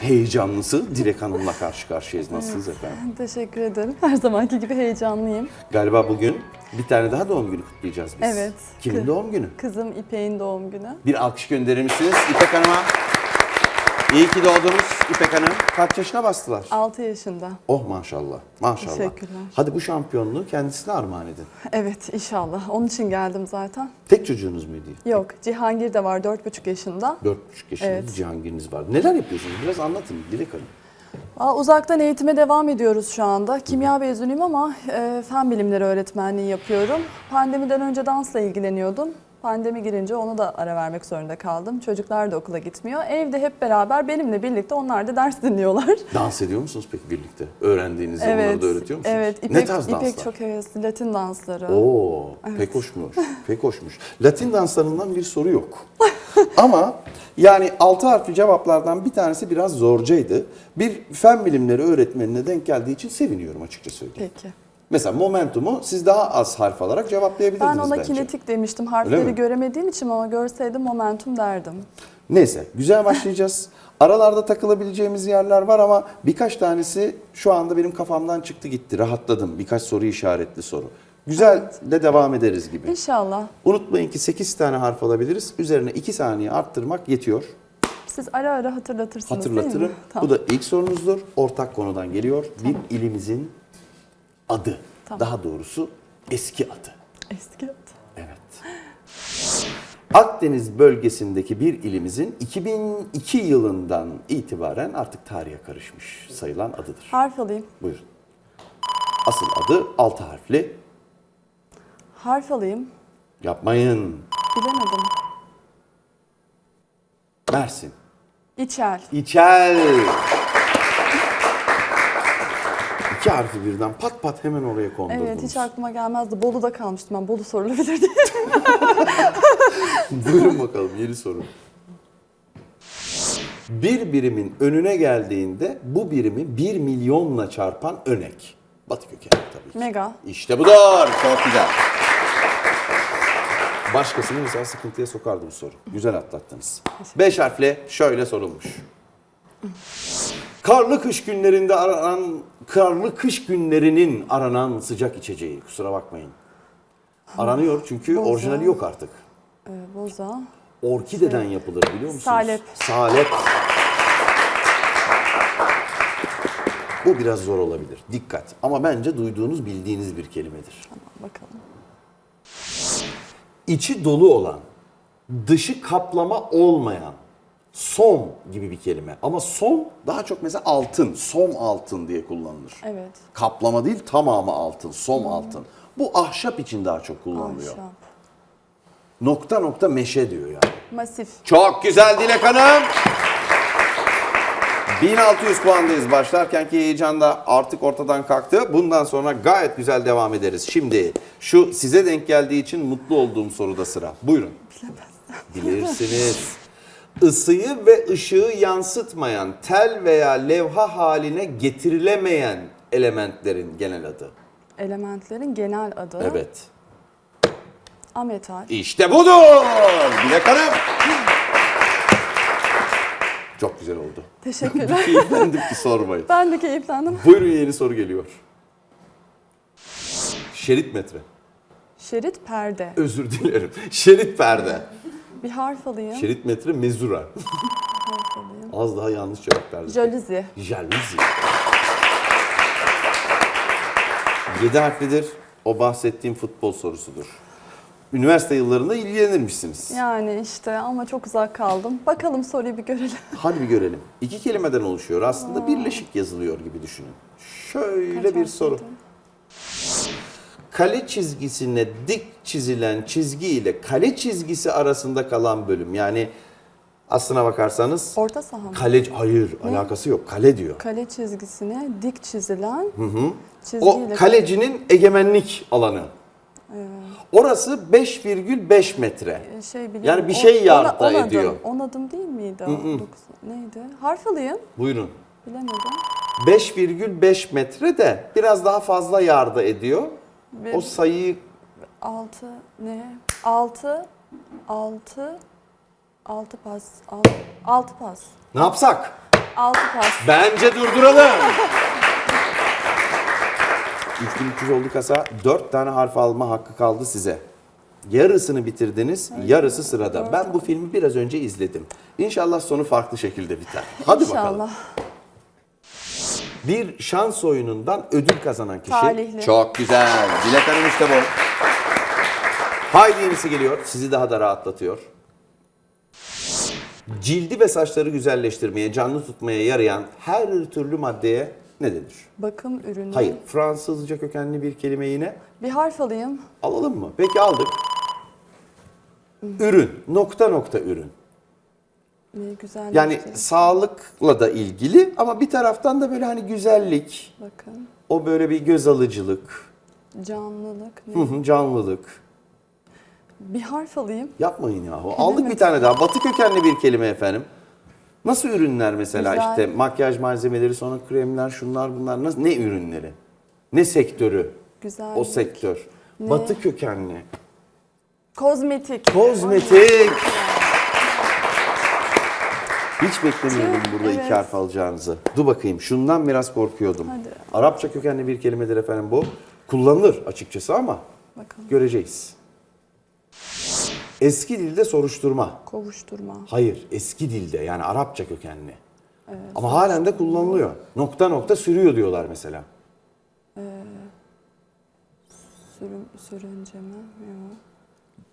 heyecanlısı Dilek Hanım'la karşı karşıyayız. Nasılsınız efendim? Teşekkür ederim. Her zamanki gibi heyecanlıyım. Galiba bugün bir tane daha doğum günü kutlayacağız biz. Evet. Kimin Kı- doğum günü? Kızım İpek'in doğum günü. Bir alkış gönderir misiniz İpek Hanım'a? İyi ki doğdunuz İpek Hanım. Kaç yaşına bastılar? 6 yaşında. Oh maşallah. Maşallah. Teşekkürler. Hadi bu şampiyonluğu kendisine armağan edin. Evet inşallah. Onun için geldim zaten. Tek çocuğunuz muydu? Yok Cihangir de var 4,5 yaşında. 4,5 yaşında Evet. Cihangir'iniz var. Neler yapıyorsunuz? Biraz anlatın Dilek Hanım. Aa, uzaktan eğitime devam ediyoruz şu anda. Kimya mezunuyum ama e, fen bilimleri öğretmenliği yapıyorum. Pandemiden önce dansla ilgileniyordum. Pandemi girince onu da ara vermek zorunda kaldım. Çocuklar da okula gitmiyor. Evde hep beraber benimle birlikte onlar da ders dinliyorlar. Dans ediyor musunuz peki birlikte? Öğrendiğinizi onlara da öğretiyor musunuz? Evet. İpek, ne tarz danslar? İpek çok hevesli. Latin dansları. Oo, pek hoşmuş. Pek hoşmuş. Latin danslarından bir soru yok. Ama yani altı harfli cevaplardan bir tanesi biraz zorcaydı. Bir fen bilimleri öğretmenine denk geldiği için seviniyorum açıkça söyleyeyim. Peki. Mesela momentumu siz daha az harf alarak cevaplayabilirdiniz Ben ona bence. kinetik demiştim. Harfleri göremediğim için ama görseydim momentum derdim. Neyse güzel başlayacağız. Aralarda takılabileceğimiz yerler var ama birkaç tanesi şu anda benim kafamdan çıktı gitti. Rahatladım. Birkaç soru işaretli soru. Güzel de devam ederiz gibi. İnşallah. Unutmayın ki 8 tane harf alabiliriz. Üzerine 2 saniye arttırmak yetiyor. Siz ara ara hatırlatırsınız değil Hatırlatırım. mi? Tamam. Bu da ilk sorunuzdur. Ortak konudan geliyor. Bir ilimizin adı. Tamam. Daha doğrusu eski adı. Eski adı. Evet. Akdeniz bölgesindeki bir ilimizin 2002 yılından itibaren artık tarihe karışmış sayılan adıdır. Harf alayım. Buyurun. Asıl adı 6 harfli. Harf alayım. Yapmayın. Bilemedim. Mersin. İçel. İçel. İki harfi birden pat pat hemen oraya kondurdunuz. Evet hiç aklıma gelmezdi. Bolu'da kalmıştım ben. Bolu sorulabilir diye. Buyurun bakalım yeni soru. Bir birimin önüne geldiğinde bu birimi bir milyonla çarpan önek. Batı kökenli tabii ki. Mega. İşte budur. Çok güzel. Başkasını mesela sıkıntıya sokardı bu soru. Güzel atlattınız. Beş harfle şöyle sorulmuş. Karlı kış günlerinde aranan, karlı kış günlerinin aranan sıcak içeceği. Kusura bakmayın. Aranıyor çünkü Boza. orijinali yok artık. Ee, boza. Orkideden yapılır biliyor musunuz? Salep. Salep. Bu biraz zor olabilir. Dikkat. Ama bence duyduğunuz, bildiğiniz bir kelimedir. Bakalım. İçi dolu olan, dışı kaplama olmayan, som gibi bir kelime. Ama som daha çok mesela altın, som altın diye kullanılır. Evet. Kaplama değil, tamamı altın, som altın. Bu ahşap için daha çok kullanılıyor. Ahşap. Nokta nokta meşe diyor yani. Masif. Çok güzel Dilek Hanım. 1600 puandayız. Başlarkenki heyecan da artık ortadan kalktı. Bundan sonra gayet güzel devam ederiz. Şimdi şu size denk geldiği için mutlu olduğum soruda sıra. Buyurun. Bilirsiniz. Isıyı ve ışığı yansıtmayan, tel veya levha haline getirilemeyen elementlerin genel adı. Elementlerin genel adı. Evet. Ametal. İşte budur. Dilek Hanım. Çok güzel oldu. Teşekkürler. Keyiflendim ki sormayın. ben de keyiflendim. Buyurun yeni soru geliyor. Şerit metre. Şerit perde. Özür dilerim. Şerit perde. Bir harf alayım. Şerit metre mezura. Harf alayım. Az daha yanlış cevap verdim. Jaluzi. Jaluzi. Yedi harflidir. O bahsettiğim futbol sorusudur. Üniversite yıllarında ilgilenirmişsiniz. Yani işte ama çok uzak kaldım. Bakalım soruyu bir görelim. Hadi bir görelim. İki kelimeden oluşuyor. Aslında birleşik yazılıyor gibi düşünün. Şöyle Kaç bir harfliydi? Kale çizgisine dik çizilen çizgi ile kale çizgisi arasında kalan bölüm. Yani aslına bakarsanız Orta saha mı? kale hayır alakası yok. Kale diyor. Kale çizgisine dik çizilen çizgiyle... O kalecinin egemenlik alanı. Orası 5,5 metre. Ee, şey biliyorum. Yani bir şey On- yarda on adım. ediyor. On adım değil miydi? o? Dokuz- neydi? Harf alayım. Buyurun. Bilemedim. 5,5 metre de biraz daha fazla yarda ediyor. Bir- O sayıyı Altı ne? Altı. Altı. Altı pas. Altı, altı pas. ne yapsak? Altı pas. Bence durduralım. 3300 oldu kasa. 4 tane harf alma hakkı kaldı size. Yarısını bitirdiniz, yarısı sırada. Ben bu filmi biraz önce izledim. İnşallah sonu farklı şekilde biter. Hadi bakalım. İnşallah. Bir şans oyunundan ödül kazanan kişi. Talihli. Çok güzel. Dilek Hanım işte bu. Haydi yenisi geliyor. Sizi daha da rahatlatıyor. Cildi ve saçları güzelleştirmeye, canlı tutmaya yarayan her türlü maddeye ne denir? Bakım ürünü. Hayır. Fransızca kökenli bir kelime yine. Bir harf alayım. Alalım mı? Peki aldık. Ürün. Nokta nokta ürün. Ne güzel. Yani sağlıkla da ilgili ama bir taraftan da böyle hani güzellik, Bakın. o böyle bir göz alıcılık, Canlılık. Ne? hı hı, canlılık. Bir harf alayım. Yapmayın yahu. Aldık bir tane daha. Batı kökenli bir kelime efendim. Nasıl ürünler mesela Güzel. işte makyaj malzemeleri sonra kremler şunlar bunlar nasıl ne ürünleri? Ne sektörü? Güzel. O sektör. Batı kökenli. Kozmetik. Kozmetik. Hiç beklemiyordum burada iki evet. harf alacağınızı. Dur bakayım şundan biraz korkuyordum. Hadi. Arapça kökenli bir kelimedir efendim bu. Kullanılır açıkçası ama Bakalım. göreceğiz. Eski dilde soruşturma. Kovuşturma. Hayır, eski dilde yani Arapça kökenli. Ama halen de kullanılıyor. Nokta nokta sürüyor diyorlar mesela. Sürüm, sürünceme. Yok.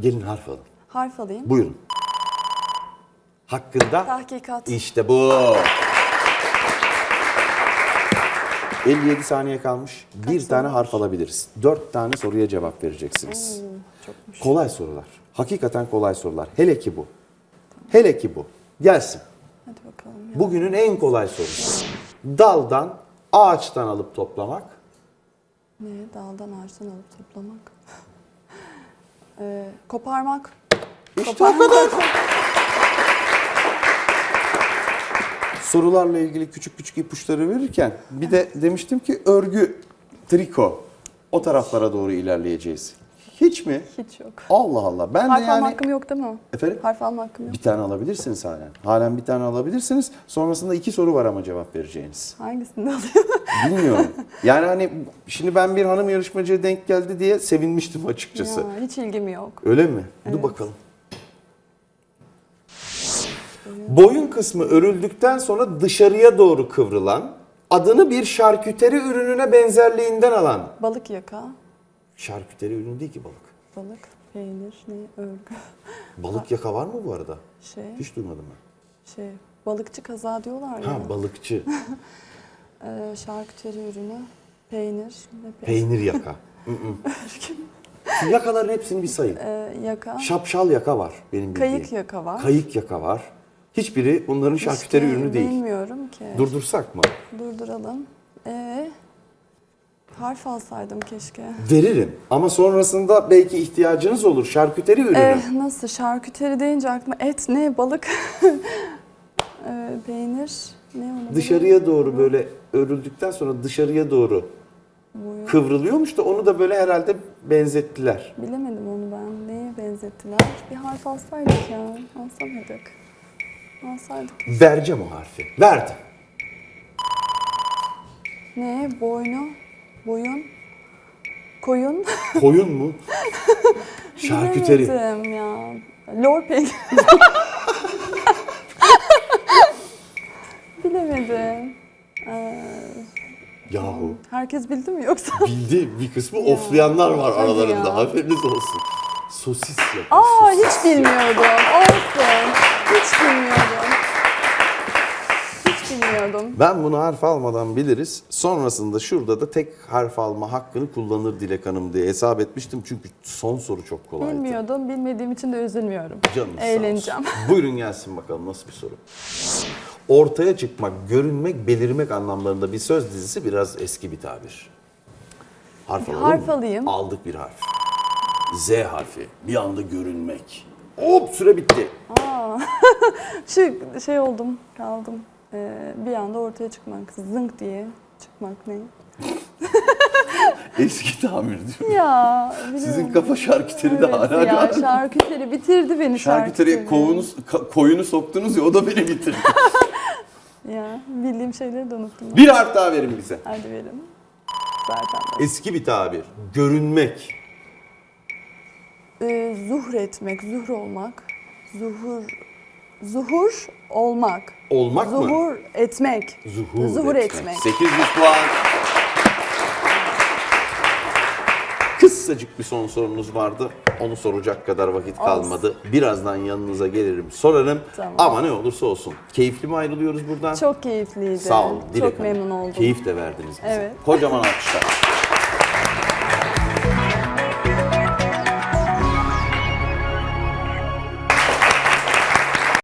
Gelin harf alın. Harf alayım. Buyurun. Hakkında Tahkikat. işte bu. 57 saniye kalmış. bir tane harf alabiliriz. 4 tane soruya cevap vereceksiniz. Çokmuş. Kolay sorular. Hakikaten kolay sorular. Hele ki bu. Hele ki bu. Gelsin. Hadi bakalım. Ya. Bugünün en kolay sorusu. Daldan, ağaçtan alıp toplamak. Ne? Daldan ağaçtan alıp toplamak. Ee, koparmak. İşte o kadar. Sorularla ilgili küçük küçük ipuçları verirken bir de demiştim ki örgü, triko o taraflara doğru ilerleyeceğiz. Hiç mi? Hiç yok. Allah Allah. Ben de Harf alma yani hakkım yok değil mi? Efendim? Harf alma hakkım yok. bir tane alabilirsiniz halen. Halen bir tane alabilirsiniz. Sonrasında iki soru var ama cevap vereceğiniz. Hangisini alayım? Bilmiyorum. Yani hani şimdi ben bir hanım yarışmacıya denk geldi diye sevinmiştim açıkçası. ya, hiç ilgim yok. Öyle mi? Dur bakalım. Boyun kısmı örüldükten sonra dışarıya doğru kıvrılan, adını bir şarküteri ürününe benzerliğinden alan. Balık yaka. Şarküteri ürünü değil ki balık. Balık, peynir, ne? Örgü. Balık yaka var mı bu arada? Şey, Hiç duymadım ben. şey. Balıkçı kaza diyorlar ya. Ha balıkçı. Ee, şarküteri ürünü. Peynir. Ne pe- Peynir yaka. Hı hı. Şu yakaların hepsini bir sayın. Ee, yaka. Şapşal yaka var benim bildiğim. Kayık yaka var. Kayık yaka var. Hiçbiri bunların şarküteri İşte ürünü değil. Bilmiyorum ki. Durdursak mı? Durduralım. Ee, harf alsaydım keşke. Veririm ama sonrasında belki ihtiyacınız olur. Şarküteri ürünü. Ee, nasıl? Şarküteri deyince aklıma et ne? Balık. ee, peynir. Ne olabilir? Dışarıya doğru böyle örüldükten sonra dışarıya doğru Boyu. kıvrılıyormuş da onu da böyle herhalde benzettiler. Bilemedim onu ben. Neye benzettiler? Bir harf alsaydık ya. Alsamadık. Alsaydık. Vereceğim o harfi. Verdim. Ne? Boynu. Boyun. Koyun. Koyun mu? Şarküteri. Bilemedim ya. Lor peynir. Bilemedim. Ee, Yahu. herkes bildi mi yoksa? Bildi bir kısmı oflayanlar var Hadi aralarında. ya. Haberiniz olsun. Sosis yapıyor. Aa sosis. hiç bilmiyordum. Olsun. Hiç bilmiyordum. Hiç bilmiyordum. Ben bunu harf almadan biliriz. Sonrasında şurada da tek harf alma hakkını kullanır Dilek Hanım diye hesap etmiştim. Çünkü son soru çok kolaydı. Bilmiyordum. Bilmediğim için de üzülmüyorum. Canım sağ Eğleneceğim. olsun. Buyurun gelsin bakalım nasıl bir soru. Ortaya çıkmak, görünmek, belirmek anlamlarında bir söz dizisi biraz eski bir tabir. Harf alalım harf mı? alayım. Aldık bir harf. Z harfi. Bir anda görünmek. Hop süre bitti. Şu şey oldum, kaldım. Ee, bir anda ortaya çıkmak, zınk diye çıkmak ne? Eski tamir diyor. Ya Sizin kafa şarküteri de Evet hala ya şarküteri bitirdi beni şarküteri. ka- koyunu soktunuz ya o da beni bitirdi. Ya bildiğim şeyleri de unuttum. Bir harf daha verin bize. Hadi verin. Zaten. Eski bir tabir. Görünmek. Ee, zuhur etmek, zuhur olmak. Zuhur, zuhur olmak. Olmak mı? Zuhur etmek. Zuhur, Zuhur etmek. etmek. 800 puan. Kısacık bir son sorunuz vardı. Onu soracak kadar vakit kalmadı. Birazdan yanınıza gelirim sorarım. Tamam. Ama ne olursa olsun. Keyifli mi ayrılıyoruz buradan? Çok keyifliydi. Sağ olun Dilek Çok Hanım. memnun oldum. Keyif de verdiniz bize. Evet. Kocaman alkışlar.